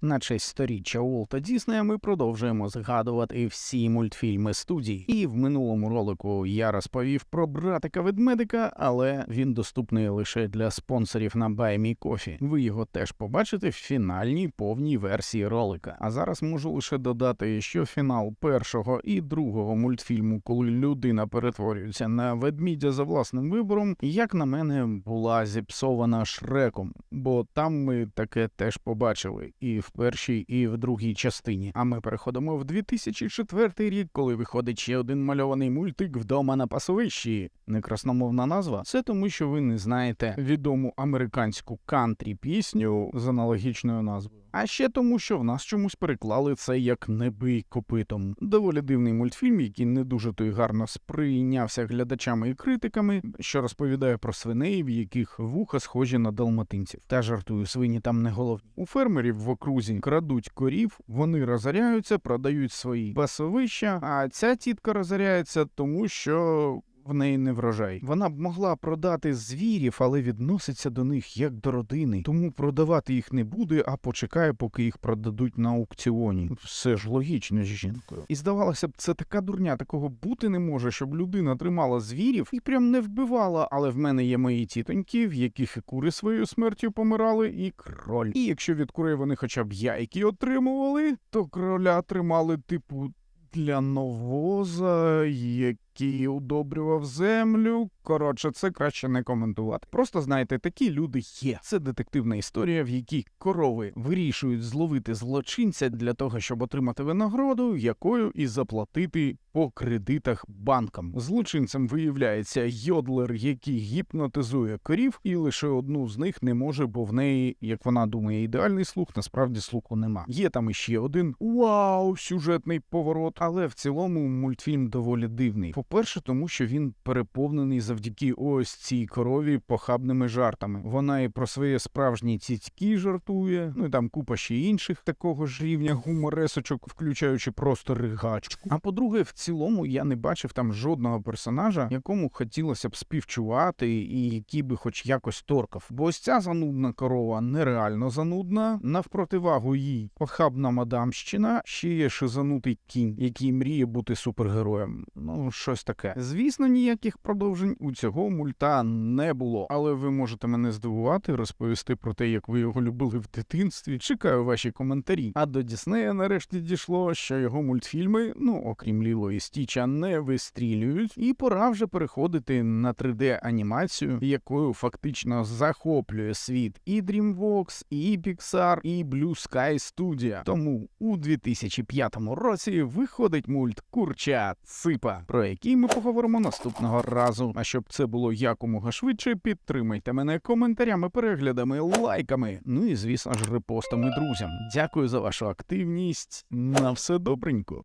На честь сторіччя Уолта Діснея ми продовжуємо згадувати всі мультфільми студії. І в минулому ролику я розповів про братика ведмедика, але він доступний лише для спонсорів на BuyMeCoffee. Ви його теж побачите в фінальній повній версії ролика. А зараз можу лише додати, що фінал першого і другого мультфільму, коли людина перетворюється на ведмідя за власним вибором, як на мене, була зіпсована шреком, бо там ми таке теж побачили і в першій, і в другій частині. А ми переходимо в 2004 рік, коли виходить ще один мальований мультик вдома на пасовищі. Некрасномовна назва це тому, що ви не знаєте відому американську кантрі пісню з аналогічною назвою. А ще тому, що в нас чомусь переклали це як не бий копитом. Доволі дивний мультфільм, який не дуже то й гарно сприйнявся глядачами і критиками, що розповідає про свиней, в яких вуха схожі на далматинців. Та жартую, свині там не головні. У фермерів в окрузі крадуть корів, вони розоряються, продають свої пасовища. А ця тітка розоряється, тому що. В неї не врожай. Вона б могла продати звірів, але відноситься до них як до родини, тому продавати їх не буде, а почекає, поки їх продадуть на аукціоні. Все ж логічно з жінкою. І здавалося б, це така дурня, такого бути не може, щоб людина тримала звірів і прям не вбивала. Але в мене є мої тітоньки, в яких і кури своєю смертю помирали, і кроль. І якщо від курей вони хоча б яйки отримували, то кроля тримали типу для новоза, який удобрював землю. Коротше, це краще не коментувати. Просто знаєте, такі люди є. Це детективна історія, в якій корови вирішують зловити злочинця для того, щоб отримати винагороду, якою і заплатити по кредитах банкам. Злочинцем виявляється йодлер, який гіпнотизує корів, і лише одну з них не може, бо в неї, як вона думає, ідеальний слух, насправді слуху нема. Є там іще один вау, сюжетний поворот, але в цілому мультфільм доволі дивний. По-перше, тому що він переповнений завдяки ось цій корові похабними жартами. Вона і про свої справжні цицькі жартує, ну і там купа ще інших такого ж рівня гуморесочок, включаючи просто ригачку. А по-друге, в цілому я не бачив там жодного персонажа, якому хотілося б співчувати, і який би хоч якось торкав. Бо ось ця занудна корова нереально занудна. Навпротивагу їй похабна мадамщина, ще є шизанутий кінь, який мріє бути супергероєм. Ну, щось таке. Звісно, ніяких продовжень у цього мульта не було, але ви можете мене здивувати, розповісти про те, як ви його любили в дитинстві. Чекаю ваші коментарі. А до Діснея нарешті дійшло, що його мультфільми, ну окрім Ліло і Стіча, не вистрілюють, і пора вже переходити на 3D-анімацію, якою фактично захоплює світ і DreamWorks, і Pixar, і Blue Sky Studio. Тому у 2005 році виходить мульт Курча Ципа, про який ми поговоримо наступного разу. А щоб це було якомога швидше, підтримайте мене коментарями, переглядами, лайками. Ну і звісно ж репостами друзям. Дякую за вашу активність. На все добренько.